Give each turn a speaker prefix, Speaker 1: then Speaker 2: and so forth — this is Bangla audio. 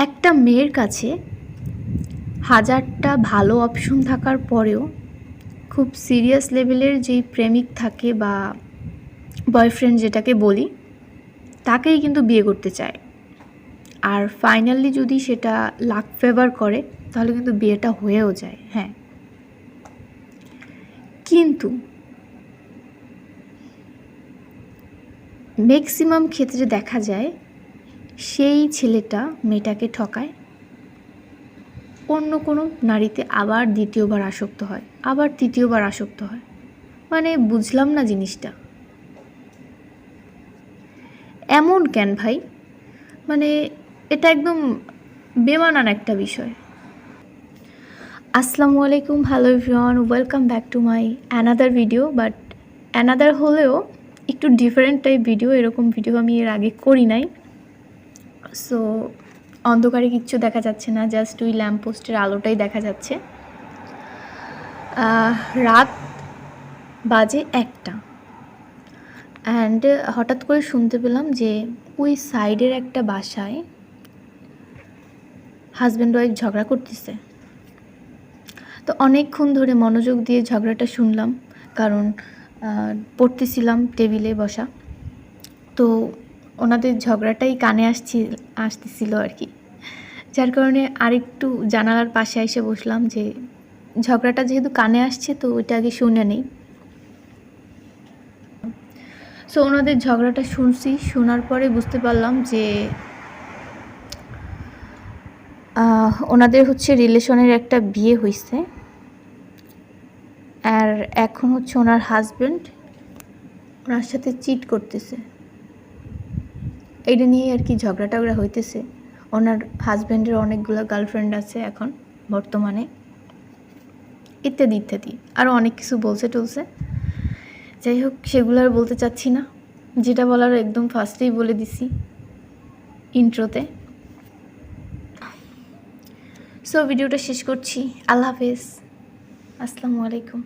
Speaker 1: একটা মেয়ের কাছে হাজারটা ভালো অপশন থাকার পরেও খুব সিরিয়াস লেভেলের যেই প্রেমিক থাকে বা বয়ফ্রেন্ড যেটাকে বলি, তাকেই কিন্তু বিয়ে করতে চায়। আর ফাইনালি যদি সেটা লাক ফেভার করে, তাহলে কিন্তু বিয়েটা হয়েও যায় হ্যাঁ। কিন্তু ম্যাক্সিমাম ক্ষেত্রে দেখা যায় সেই ছেলেটা মেয়েটাকে ঠকায়। অন্য কোনো নারীতে আবার দ্বিতীয়বার আসক্ত হয়, আবার তৃতীয়বার আসক্ত হয়। মানে বুঝলাম না জিনিসটা। এমন কেন ভাই? মানে এটা একদম বেমানান একটা বিষয়। আসসালামু আলাইকুম, hello everyone, welcome back to my another video, but another হলেও একটু ডিফারেন্ট টাইপ ভিডিও, এরকম ভিডিও আমি এর আগে করি নাই। সো অন্ধকারে কিচ্ছু দেখা যাচ্ছে না জাস্ট ওই ল্যাম্পপোস্টের আলোটাই দেখা যাচ্ছে। রাত বাজে একটা। অ্যান্ড হঠাৎ করে শুনতে পেলাম যে ওই সাইডের একটা বাসায় হাজব্যান্ড ওয়াইফ ঝগড়া করতেছে। তো অনেকক্ষণ ধরে মনোযোগ দিয়ে ঝগড়াটা শুনলাম, কারণ পড়তেছিলাম টেবিলে বসা। তো ওনাদের ঝগড়াটাই কানে আসছি, আসতেছিল আর কি। যার কারণে আরেকটু জানালার পাশে এসে বসলাম যে, ঝগড়াটা যেহেতু কানে আসছে তো ওইটা আগে শুনে নেই। সো ওনাদের ঝগড়াটা শুনছি, শোনার পরে বুঝতে পারলাম যে ওনাদের হচ্ছে রিলেশনের একটা বিয়ে হয়েছে আর এখন হচ্ছে ওনার হাজব্যান্ড ওনার সাথে চিট করতেছে। এইটা নিয়ে আর কি ঝগড়া টগড়া হইতেছে। ওনার হাজব্যান্ডের অনেকগুলো গার্লফ্রেন্ড আছে এখন, বর্তমানে। ইত্যাদি ইত্যাদি। আরও অনেক কিছু বলছে টলছে। যাই হোক, সেগুলো আর বলতে চাচ্ছি না। যেটা বলার একদম ফার্স্টেই বলে দিছি ইন্ট্রোতে সো ভিডিওটা শেষ করছি। আল্লাহ হাফেজ। আসসালামু আলাইকুম।